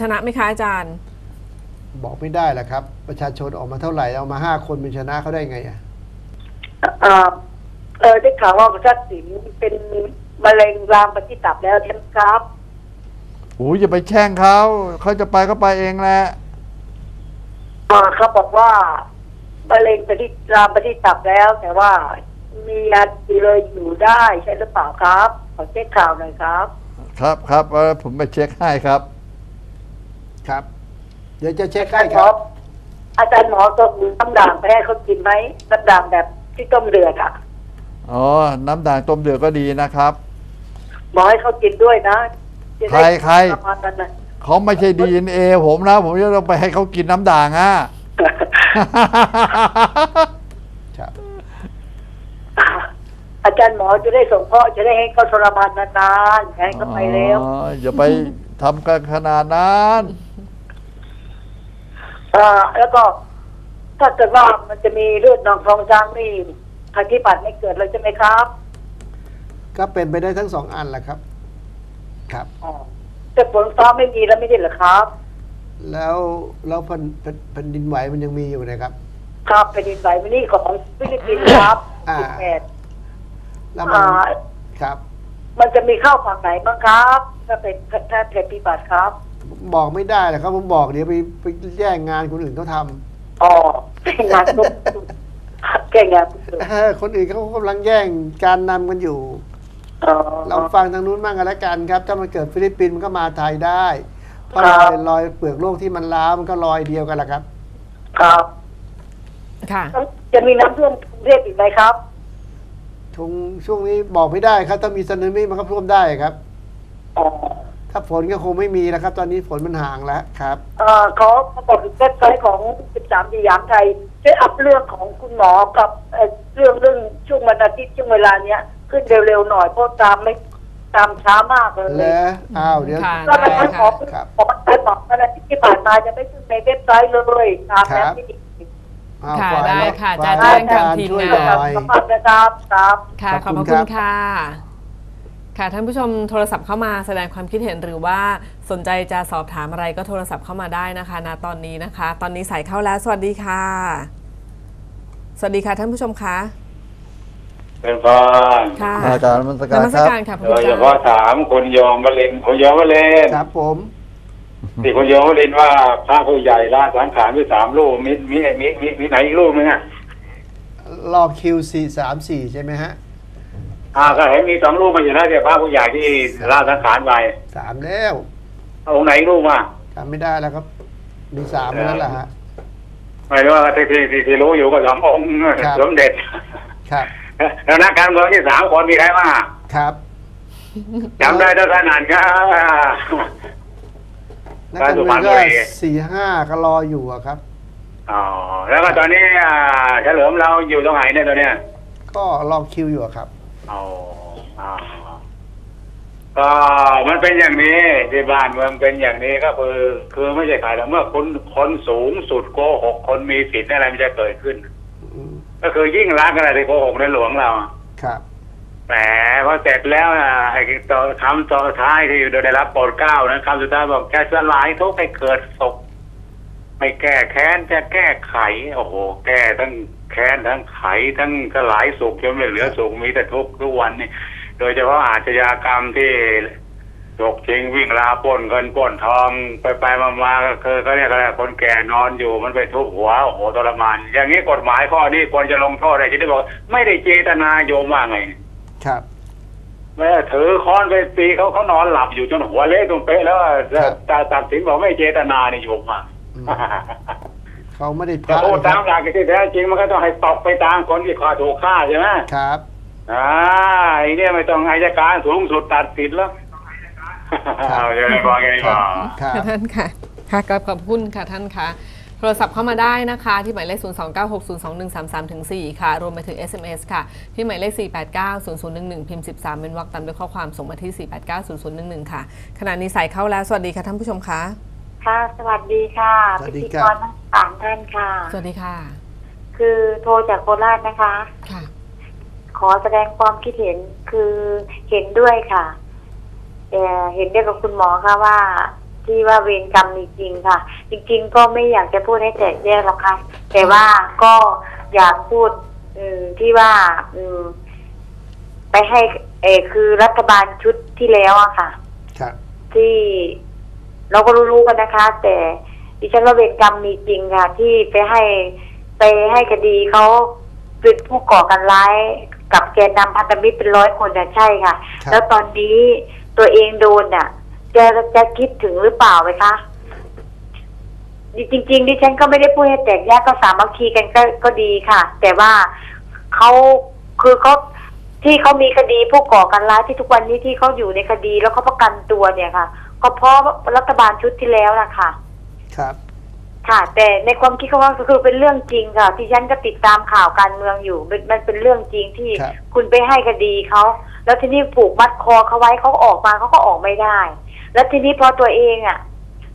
ชนะไหมคะอาจารย์ บอกไม่ได้แหละครับ ประชาชนออกมาเท่าไหร่เอามาห้าคนเป็นชนะเขาได้ไงอะเอ่อเออได้ข่าวว่าประชาสินเป็นมะเร็งลามไปที่ตับแล้วใช่ไหมครับโอ้ยอย่าไปแช่งเขาเขาจะไปก็ไปเองแหละอ่าเขาบอกว่ามะเร็งไปที่ลามไปที่ตับแล้ว แต่ว่ามียาดีเลยอยู่ได้ใช่หรือเปล่าครับ ขอเช็คข่าวหน่อยครับ ครับครับเออผมไปเช็คให้ครับ ครับ เดี๋ยวจะเช็คอาให้จารย์หมอครับ อาจารย์หมอส่งน้ำด่างไปให้เขากินไหมน้ำด่างแบบที่ต้มเดือดอะอ๋อ น้ำด่างต้มเดือดก็ดีนะครับ หมอให้เขากินด้วยนะจะได้ใครใครประมาณนั้นนะ เขาไม่ใช่ดีเอ็นเอผมนะ ผมจะต้องไปให้เขากินน้ำด่างอะ ครับ อาจารย์หมอจะได้ส่งเคราะห์จะได้ให้เขาทรมานนานๆให้เขาไปแล้วอ๋ออย่าไปทำกันขนาดนั้น อ่าแล้วก็ ถ้าเกิดว่ามันจะมีเลือดนองทองช้างนี่ภัยพิบัติไม่เกิดเลยใช่ไหมครับ ก็เป็นไปได้ทั้งสองอันแหละครับ ครับ อ๋อแต่ฝนฟ้าไม่มีแล้วไม่ใช่เหรอครับ แล้วแล้วแผ่นแผ่นแผ่นดินไหวมันยังมีอยู่นะครับ ครับเป็นดินไหวมินี่ของฟิลิปปินส์ครับอ่า สิบแปดแล้วมันอ่า ครับ มันจะมีเข้าฝั่งไหนบ้างครับ ถ้าเป็นถ้าภัยพิบัติครับ บอกไม่ได้แหละครับผมบอกเดี๋ยวไปไปแย่งงานคนอื่นเขาทอ๋อเป็นงานทุกแก่งานทุกำเออคนอื่นเขากำลังแย่งการนำกันอยู่ อ๋อเราฟังทางนู้นบ้างกันแล้วกันครับ ถ้ามันเกิดฟิลิปปินส์มันก็มาไทยได้เพราะครัรบอยรอยเปลือกโลกที่มันล้าวมันก็รอยเดียวกันแหละครับ ครับค่ะ จะมีน้ำท่วมกรุงเทพอีกไหมครับช่วงช่วงนี้บอกไม่ได้ครับ ถ้ามีสึนามิมันก็ท่วมได้ครับ อ๋อ ถ้าฝนก็คงไม่มีแล้วครับ ตอนนี้ฝนมันห่างแล้วครับเอ่อเขาเขาบอกถึงเว็บไซต์ของ 13สยามไทยช่วยอัพเรื่องของคุณหมอกับเอ่อเรื่องเรื่องช่วงวันอาทิตย์ช่วงเวลาเนี้ยขึ้นเร็วๆหน่อยเพราะตามไม่ตามช้ามากเลยแล้วอ้าวเดี๋ยว ค่ะ ก็มันทั้งหมอครับ หมอไปบอกวันอาทิตย์ที่ผ่านมาจะไม่ขึ้นในเว็บไซต์เลยตามแล้วที่อ้าวค่ะฝ่ายได้รับค่ะฝ่ายจะแจ้งรับทางทีมช่วยงานหน่อย ขอบคุณนะครับครับ ค่ะขขออบบพคุระณคุครัณบค่ะ ค่ะท่านผู้ชมโทรศัพท์เข้ามาแสดงความคิดเห็นหรือว่าสนใจจะสอบถามอะไรก็โทรศัพท์เข้ามาได้นะคะณตอนนี้นะคะ ตอนนี้สายเข้าแล้ว สวัสดีค่ะ สวัสดีค่ะท่านผู้ชมคะเป็นฟ้าค่ะอาจารย์มันสนการมัสครับการค่ะพระโดคุณยเฉเจ้าพาะถามคุณโยมวลินคุณโยมวลินครับผมที่คุณโยมวลินว่าพระผู้ใหญ่ละสังขารไปสามลูกมีมีมีมีมีไหนอีกลูกนึงอะรอคิวสี่สามสี่ใช่ไหมฮะ อ่าก็เห็นมีสองลูกมาอยู่นะเดี๋ยวพระผู้ใหญ่ที่ละสังขารไปสามแล้วเอาองค์ไหนอีกลูกมาจำไม่ได้แล้วครับ มีสามแล้วล่ะฮะไม่รู้ว่าที่ที่ที่ที่รู้อยู่ก็สององค์ครับสมเด็จครับแล้วนักการเมืองที่สามคนมีใครบ้างอะครับจำได้เท่านั้นก็นักการเมืองสุพรรณบุก็รีสี่ห้าก็รออยู่อะครับอ๋อแล้วก็ตอนนี้อ่าเฉลิมเราอยู่ตรงไหนเนี่ยตอนเนี้ยก็รอคิวอยู่อะครับ อ๋ออ่าก็มันเป็นอย่างนี้ที่บ้านเมืองเป็นอย่างนี้ก็คือคือไม่ใช่ขายแล้วเมื่อคนคนสูงสุดโกหกคนมีสิทธิ์อะไรมันจะเกิดขึ้นอืมก็คือยิ่งรักอะไรที่โกหกในหลวงเราครับแหมพอเสร็จแล้วอะไอ้ต่อคำต่อท้ายที่ได้รับโปรดเกล้านะคำสุดท้ายบอกแค่สลายทุกข์ให้เกิดศก ไม่แก้แค้นจะแก้ไข โอ้โห แก้ทั้งแค้นทั้งไขทั้งสลายสุขจนไม่เหลือสุขมีแต่ทุกข์ทุกวันนี่โดยเฉพาะอาชญากรรมที่ฉกชิงวิ่งราวปล้นเงินปล้นทองไปไปมามาก็คือเขาเรียกอะไรคนแก่นอนอยู่มันไปทุบหัวโอ้โหทรมาน อย่างนี้กฎหมายข้อนี้ควรจะลงโทษอะไรที่ได้บอก ไม่ได้เจตนาโยมว่าไง ครับแม่ถือค้อนไปตีเขาเขานอนหลับอยู่จนหัวเละตรงเป๊ะแล้วอะครับแต่ตัดสินบอกไม่เจตนานี่โยมอะอืม เขาไม่ได้พแต่ลาดพูดคตารัมบหลักที่แท้จริงมันก็ต้องให้ตกไปตามคนที่ขาถูกฆ่าใช่ไหมครับอ่าไอ้เนี่ยไม่ต้องอายการสูงสุดตัดสินแล้วเอาอย่างไรบอกไงคบรัอบกครับค่ะท่านค่ะค่ะขอบขอบคุณค่ะท่านค่ะโทรศัพท์เข้ามาได้นะคะ ที่หมายเลข 029602133ถึง4ค่ะ รวมไปถึง SMS ค่ะ ที่หมายเลข 4890011 พิมพ์ 13 เป็นวรรคตามด้วยข้อความส่งมาที่ 4890011 ค่ะ ขณะนี้สายเข้าแล้ว สวัสดีค่ะท่านผู้ชมคะ ค่ะสวัสดีค่ะสวัสดีพิธีครักบ รทั้งสามท่านค่ะ สวัสดีค่ะ คือโทรจากโคราชนะคะ ค่ะ ขอแสดงความคิดเห็นคือเห็นด้วยค่ะเอ่อเห็นด้วยกับคุณหมอค่ะว่า ที่ว่าเวรกรรมมีจริงค่ะ จริง ๆ ก็ไม่อยากจะพูดให้แตกแยกหรอกค่ะ แต่ว่าก็อยากพูด อืมที่ว่า อืม ไปให้ เออคือรัฐบาลชุดที่แล้วอะค่ะ ครับ ที่ เราก็รู้ๆกันนะคะ แต่ดิฉันว่าเวรกรรมมีจริงค่ะ ที่ไปให้ไปให้คดีเขาเป็นผู้ก่อการร้ายกับแกนนำพันธมิตรเป็นร้อยคนน่ะใช่ค่ะ ครับ แล้วตอนนี้ตัวเองโดนน่ะจะจะคิดถึงหรือเปล่าไหมคะจริง ๆ ดิฉันก็ไม่ได้พูดให้แตกแยกก็สามัคคีกันก็ก็ดีค่ะ แต่ว่าเขาคือเขา ที่เขามีคดีผู้ก่อการร้ายที่ทุกวันนี้ที่เขาอยู่ในคดีแล้วเขาประกันตัวเนี่ยค่ะ ก็เพราะรัฐบาลชุดที่แล้วนะคะครับ ค่ะ แต่ในความคิดเขาว่าก็คือเป็นเรื่องจริงค่ะที่ฉันก็ติดตามข่าวการเมืองอยู่มันมันเป็นเรื่องจริงที่ครับ คุณไปให้คดีเขาแล้วทีนี้ผูกมัดคอเขาไว้เขาออกมาเขาก็ออกไม่ได้ แล้วทีนี้พอตัวเองอะ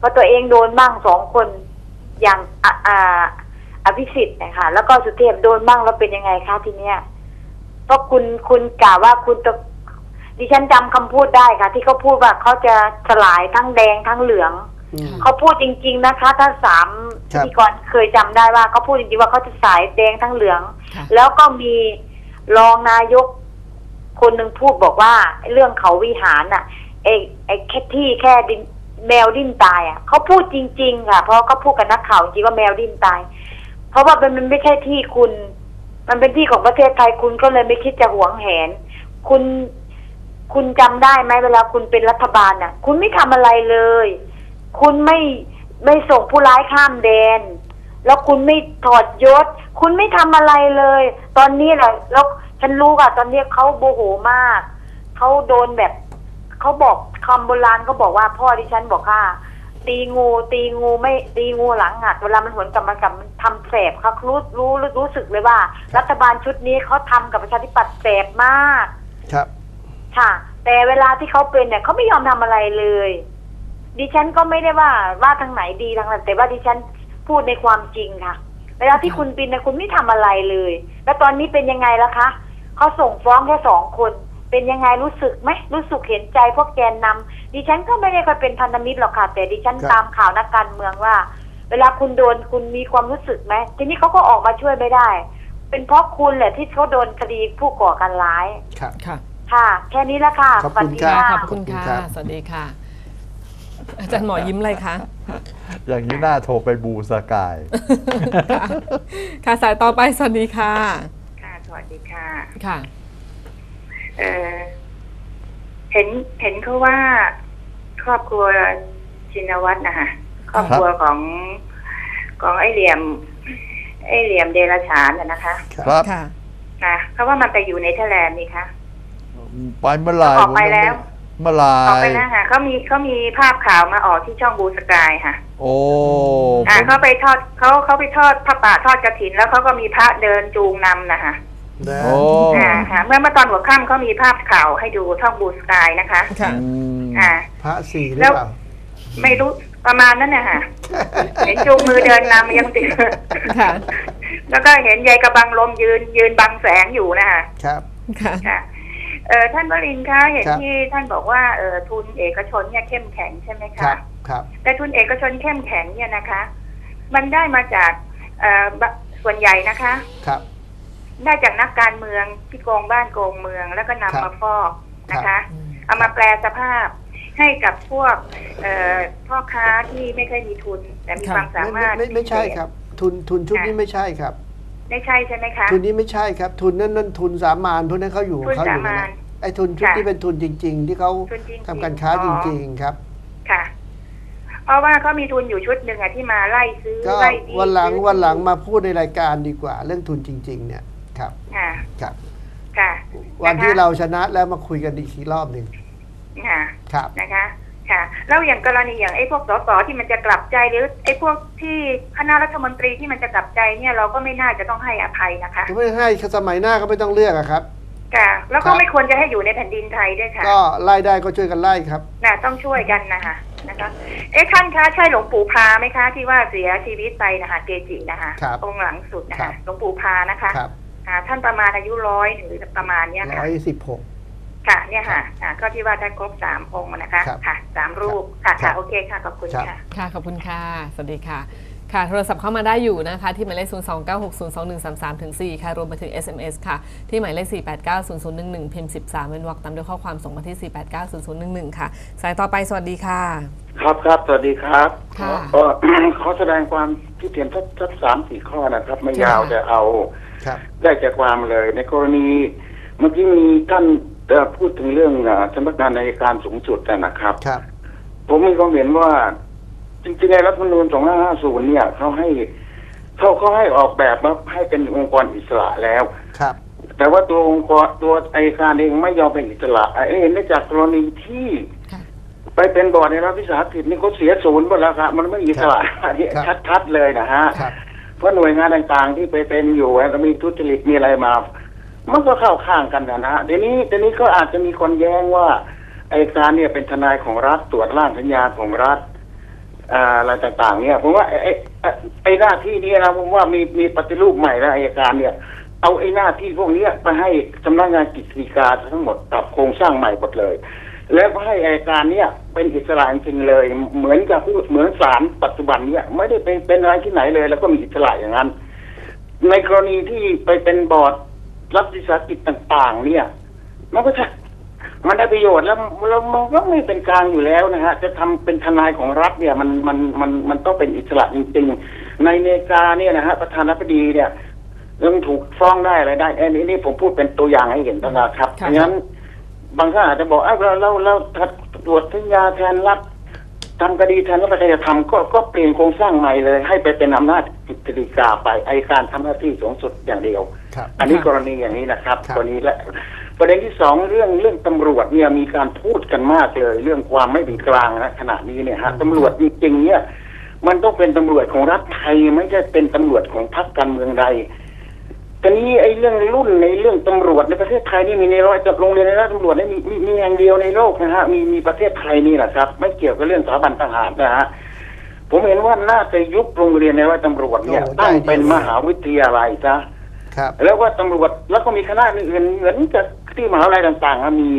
พอตัวเองโดนบ้างสองคนอย่างอ่าอ่าอภิสิทธิ์นะคะแล้วก็สุเทพโดนบ้างแล้วเป็นยังไงคะทีเนี้ย เพราะคุณคุณกล่าวว่าคุณจะดิฉันจำคำพูดได้ค่ะ ที่เขาพูดว่าเขาจะสลายทั้งแดงทั้งเหลืองอืมเขาพูดจริง ๆนะคะ ถ้าสามครัพิบธีกรเคยจำได้ว่าเขาพูดจริงๆว่าเขาจะสายแดงทั้งเหลืองค่ะแล้วก็มีรองนายก คนหนึ่งพูดบอกว่า เรื่องเขาวิหารน่ะไอ้ไอ้แค่ที่แค่ดินแมวดิ้นตายอะเขาพูดจริง ๆ ค่ะ เพราะเขาพูดกับนักข่าวจริงว่าแมวดิ้นตาย เพราะว่ามันมันไม่ใช่ที่คุณ มันเป็นที่ของประเทศไทยคุณก็เลยไม่คิดจะหวงแหน คุณคุณจำได้ไหมเวลาคุณเป็นรัฐบาลน่ะ คุณไม่ทำอะไรเลย คุณไม่ไม่ส่งผู้ร้ายข้ามแดน แล้วคุณไม่ถอดยศ คุณไม่ทำอะไรเลย ตอนนี้แหละแล้วฉันรู้ค่ะ ตอนนี้เขาโมโหมากเขาโดนแบบเขาบอกคำโบราณเขาบอกว่าพ่อดิฉันบอกว่า ตีงูตีงูไม่ตีงูหลังหักเวลามันหวนกลับมากลับมันทำแสบเขารู้รู้รู้สึกเลยว่า รัฐบาลชุดนี้เขาทำกับประชาธิปัตย์แสบมาก ครับ ค่ะ แต่เวลาที่เขาเป็นเนี่ยเขาไม่ยอมทำอะไรเลย ดิฉันก็ไม่ได้ว่าว่าทางไหนดีทางไหนแต่ว่าดิฉันพูดในความจริงค่ะ เวลาที่คุณเป็นเนี่ยคุณไม่ทำอะไรเลย แล้วตอนนี้เป็นยังไงล่ะคะเขาส่งฟ้องแค่สองคน เป็นยังไงรู้สึกไหมรู้สึกเห็นใจพวกแกนนำดิฉันก็ไม่ได้เคยเป็นพันธมิตรหรอกค่ะ แต่ดิฉันครับตามข่าวนักการเมืองว่า เวลาคุณโดนคุณมีความรู้สึกไหมทีนี้เขาก็ออกมาช่วยไม่ได้ เป็นเพราะคุณแหละที่เขาโดนคดีผู้ก่อการร้ายครับค่ะค่ะ แค่นี้ละค่ะขอบสวัคุสณดีครับค่ะขอบคุณค่ะขอบคุณครับสวัสดีค่ะ อาจารย์หมอยิ้มเลยคะอย่างนี้น่าโทรไปบูสกาย ค่ะค่ะสายต่อไปสวัสดีค่ะ ค่ะสวัสดีค่ะค่ะ เออเห็นเห็นเขาว่าครอบครัวชินวัตรนะคะครอบครัวของของไอ้เหลี่ยม ไอ้เหลี่ยมเดลฉานน่ะนะคะครับค่ะนะเขาว่ามันไปอยู่ในเทแลนด์นี่คะไปเมื่อไหร่ออกไปแล้วเมื่อไหร่ออกไปแล้วค่ะเขามีเขามีภาพข่าวมาออกที่ช่องบูสกายค่ะ โอ้ผอ่ามเขาไปทอดเขาเขาไปทอดพระป่าทอดกระถิน แล้วเขาก็มีพระเดินจูงนำนะคะ นะโอ้อ่าค่ะเมื่อเมื่อตอนหัวค่ำเขามีภาพข่าวให้ดูช่องบูสกายนะคะ ค่ะ อืมอ่า พระสี่หรือแล้วเปล่า ไม่รู้ประมาณนั้นนะค่ะเห็นจูงมือเดินนำยังติด ค่ะ แล้วก็เห็นยายกระบังลมยืนยืนบังแสงอยู่นะคะครับ ค่ะ ค่ะเออท่านวรินทร์คะเห็นครับ ที่ท่านบอกว่าเออทุนเอกชนเนี่ยเข้มแข็งใช่ไหมครัคะบครับ แต่ทุนเอกชนเข้มแข็งเนี่ยนะคะ มันได้มาจากเอ่อบะส่วนใหญ่นะคะ ครับ ได้จากนักการเมืองที่โกงบ้านโกงเมือง แล้วก็นำครับมาฟอกนะคะอืมเอามาแปลสภาพให้กับพวกเอ่อพ่อค้าที่ไม่เคยมีทุน แต่มีครับความสาไม่มารถไม่ไม่ใช่ครับ ทุนทุนชุดนี้ไม่ใใช่ครับ ไม่ใช่ใช่ไหมคะ ทุนนี้ไม่ใช่ครับ ทุนนั่นนั่นทุนสามานพวกนั้นเขาอยู่ของเขาอยู่ทุนสานะมานไอ้ทุนชุดค่ะที่เป็นทุนจริง ๆ ที่เขาทุนจริงๆทำการค้าอ๋จอริง ๆครับ ค่ะ เพราะว่าเขามีทุนอยู่ชุดหนึ่งอะที่มาไล่ซื้อก็ไล่ดีวันหลังซื้อวันหลังมาพูดในรายการดีกว่า เรื่องทุนจริง ๆ เนี่ย ครับ ค่ะครับ ค่ะวันที่ะคะเราชนะแล้วมาคุยกันอีกทีรอบหนึ่งค่ะครับนะคะ ค่ะ แล้วอย่างกรณีอย่างไอ้พวกสสที่มันจะกลับใจหรือไอ้พวกที่คณะรัฐมนตรีที่มันจะกลับใจเนี่ยเราก็ไม่น่าจะต้องให้อภัยนะคะจะไม่ให้สมัยหน้าก็ไม่ต้องเลือกอะครับค่ะแล้วครัก็บไม่ควรจะให้อยู่ในแผ่นดินไทยด้วยค่ะ ก็ไล่ได้ก็ช่วยกันไล่ครับนะต้องช่วยกันนะคะนะคะเอ๊ะท่านคะใช่หลวงปู่พาไหมคะ ที่ว่าเสียชีวิตไปนะคะเกจินะคะครับองค์หลังสุดนะครัคะบหลวงปู่พานะคะครับ อ่าท่านประมาณอายุร้อยหรือประมาณเนี้ยร้ค่ะ อยสิบหก ค่ะ เนี่ยค่ะอ่าก็ที่ว่าถ้าครบสามองค์นะคะ ครับค่ะสามรูปค่ะครัค่ะบโอเคค่ะ ขอบคุณครับ ค่ะ ค่ะ ขอบคุณค่ะ สวัสดีค่ะ ค่ะ โทรศัพท์เข้ามาได้อยู่นะคะ ที่หมายเลข 0 2 9 6 0 2 1 3 3ถึง4ค่ะ รวมไปถึง SMS ค่ะ ที่หมายเลข 4 8 9 0 0 1 1พิมพ์13 เป็นวรรคตามด้วยข้อความส่งมาที่ 4 8 9 0 0 1 1 ค่ะ สายต่อไปสวัสดีค่ะ ครับครับ สวัสดีครับค่ะ ก็ ขอแสดงความคิดเห็นสักสักสามสี่ข้อนะครับ ไม่ยาวค่ะจะเอาครับ ได้จากความเลย ในกรณี เมื่อกี้มีท่านเอ่อพูดถึงเรื่องอ่าสำนักงานอัยการสูงสุดนะครับครับ ผมมีความเห็นว่าจริงๆในรัฐธรรมนูญ2550 เนี่ยเขาให้เขาเขาให้ออกแบบมาให้เป็นองค์กรอิสระแล้วครับ แต่ว่าตัวองค์กรตัวอัยการเองไม่ยอมเป็นอิสระไอ้เห็นได้จากกรณีที่ค่ะไปเป็นบอร์ดในรัฐวิสาหกิจนี่เขาเสียศูนย์หมดแล้วครับมันไม่อิสระอันนี้ครับชัดๆเลยนะฮะครับ เพราะหน่วยงานต่างๆ ที่ไปเป็นอยู่แล้วมีทุจริตมีอะไรมา มันก็เข้าข้างกันนะฮะเดี๋ยวนี้เดี๋ยวนี้ก็อาจจะมีคนแย้งว่าไอ้การเนี่ยเป็นทนายของรัฐตรวจร่างสัญญาของรัฐอะไรต่างๆ เนี่ยผมว่าไอ้ไอ้หน้าที่นี้นะผมว่ามีมีปฏิรูปใหม่แล้วอัยการเนี่ย เอาไอ้หน้าที่พวกนี้ไปให้สำนักงานกิจการทั้งหมดปรับโครงสร้างใหม่หมดเลย แล้วก็ให้อัยการเนี่ย เป็นอิสระจริงๆเลย เหมือนกับพูดเหมือนศาลปัจจุบันเนี่ยไม่ได้เป็นเป็นอะไรที่ไหนเลย แล้วก็มีอิสระอย่างนั้น ในกรณีที่ไปเป็นบอร์ดรัฐวิสาหกิจต่าง ๆ เนี่ย มันก็จะมันได้ประโยชน์แล้วแล้วมันก็ไม่เป็นกลางอยู่แล้วนะฮะ จะทำเป็นทนายของรัฐเนี่ย มันมันมันมันต้องเป็นอิสระจริงๆ ในอเมริกาเนี่ยนะฮะประธานาธิบดีเนี่ยยังถูกฟ้องได้อะไรได้อันนี้นี่ผมพูดเป็นตัวอย่างให้เห็นนะครับเพค่ะราะฉะนั้นบางท่านอาจจะบอกอ้าวเราเราเรา ตรวจสัญญาแทนรัฐทำคดีแทนรัฐประชาธรรมก็ก็เปลี่ยนโครงสร้างใหม่เลย ให้ไปเป็นอำนาจกิจฎีกาไปไอการทำหน้าที่สูงสุดอย่างเดียวครับอันนี้ค่ะกรณีอย่างนี้นะครับครับกรณีและประเด็นที่สองเรื่องเรื่องตำรวจเนี่ยมีการพูดกันมากเลย เรื่องความไม่เป็นกลางนะขณะนี้เนี่ยฮะตำรวจจริงๆเนี่ยมันต้องเป็นตำรวจของรัฐไทยไม่ใช่เป็นตำรวจของพรรคการเมืองใด แต่นี้ไอ้เรื่องรุ่นในเรื่องตำรวจในประเทศไทยนี่มีในร้อยจับโรงเรียนในร้อยตำรวจนี่มีมีมีแห่งเดียวในโลกนะฮะมีมีประเทศไทยนี่แหละครับ ไม่เกี่ยวกับเรื่องสถาบันทหารนะฮะผมเห็นว่าน่าจะยุบโรงเรียนในร้อยตำรวจเนี่ยโอ้ได้ตั้งเป็นดีมหาวิทยาลัยซะครับ แล้วก็ตำรวจแล้วก็มีคณะอื่นๆเหมือนกับที่มหาวิทยาลัยต่างๆอะมี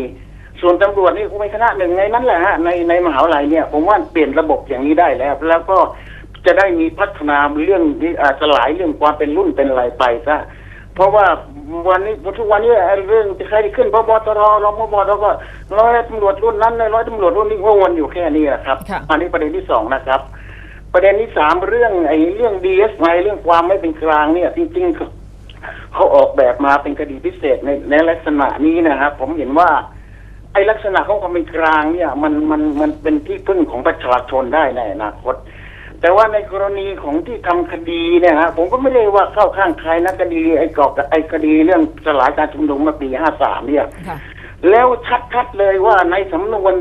ส่วนตำรวจนี่คงเป็นคณะหนึ่งในนั้นแหละฮะในในมหาวิทยาลัยเนี่ย ผมว่าเปลี่ยนระบบอย่างนี้ได้แล้ว แล้วก็จะได้มีพัฒนาเรื่องนี้อ่าสลายเรื่องความเป็นรุ่นเป็นอะไรไปซะ เพราะว่าวันนี้ทุกวันนี้ไอ้เรื่องจะใครขึ้นพบตรรองพบตรก็ร้อยตำรวจรุ่นนั้นร้อยตำรวจรุ่นนี้ก็วนอยู่แค่นี้แหละครับค่ะอันนี้ประเด็นที่สองนะครับ ประเด็นที่สามเรื่องไอ้เรื่องดีเอสไเรื่องความไม่เป็นกลางเนี่ย จริงๆเขาออกแบบมาเป็นคดีพิเศษในในลักษณะนี้นะครับ ผมเห็นว่า ไอ้ลักษณะของความเป็นกลางเนี่ย มันมันมันเป็นที่พึ่งของประชาชนได้ในอนาคต แต่ว่าในกรณีของที่ทำคดีเนี่ยฮะผมก็ไม่ได้ว่าเข้าข้างใครนะคดีไอ้กอบไอ้คดีเรื่องสลายการชุมนุมเมื่อปีห้าสามเนี่ยค่ะแล้วชัดๆเลยว่าในสำนวน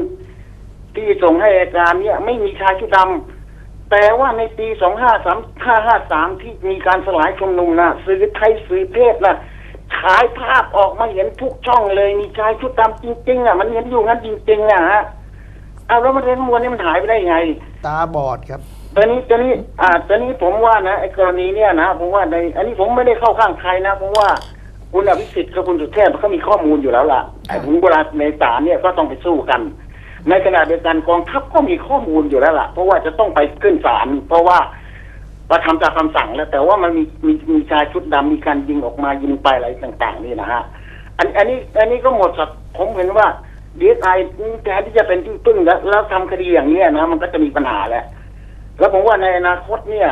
ที่ส่งให้อัยการเนี่ย ไม่มีชายชุดดำแต่ว่าในปีสองห้าสามห้าห้าสามที่มีการสลายชุมนุมนะสื่อไทยสื่อเพศนะฉายภาพออกมาเห็นทุกช่องเลยมีชายชุดดำจริงๆอะ มันเห็นอยู่งั้นจริงๆอะฮะเอาแล้วมันเรื่องมวลนี่มันหายไปได้ไง ตาบอดครับ ตอนนี้ตอนนี้อ่าตอนนี้ผมว่านะไอ้กรณีเนี่ยนะผมว่าในอันนี้ผมไม่ได้เข้าข้างใครนะผมว่าคุณอภิสิทธิ์กับคุณสุเทพเขามีข้อมูลอยู่แล้วล่ะไอ้ถึงเวลาในศาลเนี่ยก็ต้องไปสู้กัน ในขณะเดียวกันกองทัพก็มีข้อมูลอยู่แล้วล่ะ เพราะว่าจะต้องไปขึ้นศาลเพราะว่าประทำตามคำสั่งแล้ว แต่ว่ามันมีมีมีชายชุดดำมีการยิงออกมายิงไปอะไรต่าง ๆ นี่นะฮะอันอันนี้อันนี้ก็หมดสับผมเห็นว่าดีเอสไอแทนที่จะเป็นที่พึ่งแล้วแล้วทำคดีอย่างเนี้ยนะ มันก็จะมีปัญหาแล้ว แล้วผมว่าในอนาคตเนี่ย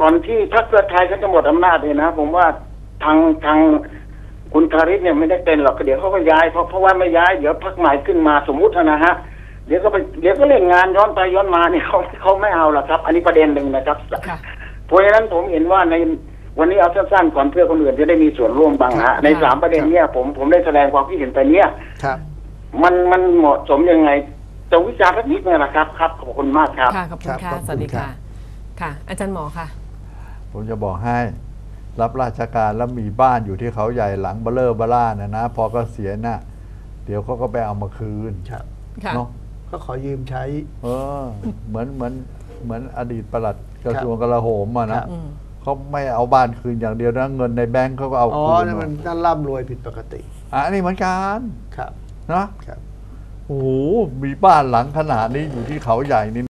ก่อนที่พรรคเพื่อไทยเขาจะหมดอำนาจเนี่ยนะผมว่าทางทางคุณธาริศเนี่ยไม่ได้เป็นหรอกเดี๋ยวเขาก็ย้ายเพราะเพราะว่าไม่ย้ายเดี๋ยวพรรคใหม่ขึ้นมาสมมุตินะฮะเดี๋ยวก็ไปเดี๋ยวก็เล่นงานย้อนไปย้อนมาเนี่ยเขาเขาไม่เอาหรอกครับ อันนี้ประเด็นหนึ่งนะครับค่ะเพราะฉะนั้นผมเห็นว่าในวันนี้เอาสั้นๆก่อนเพื่อคนอื่นจะได้มีส่วนร่วมบ้างฮะในสามประเด็นเนี่ยผมผมได้แสดงความคิดเห็นไปเนี่ยครับมันมันเหมาะสมยังไง จะวิจารณ์สักนิดนึงนะครับครับขอบคุณมากครับ ค่ะขอบคุณครัค่ะบขอบคุณสวัสดีครัค่ะ บ ค่ะ อาจารย์หมอค่ะ ผมจะบอกให้รับราชการแล้วมีบ้านอยู่ที่เขาใหญ่หลังเบลเลอร์เบล่านะนะ พอเกษียณน่ะ เดี๋ยวเขาก็ไปเอามาคืนครับค่ะ เนาะก็ขอยืมใช้ เออ เหมือนเหมือนเหมือนอดีตปลัดกระทรวงกลาโหมอะครันะบอืมเขาไม่เอาบ้านคืนอย่างเดียวนะเงินในแบงก์เขาก็เอาอ๋อคืนนั่นหมมันดนั่นร่ำรวยผิดปกติ อะอันนี้เหมือนกันครับ นะ ครับ โอ้โหมีบ้านหลังขนาดนี้อยู่ที่เขาใหญ่นี่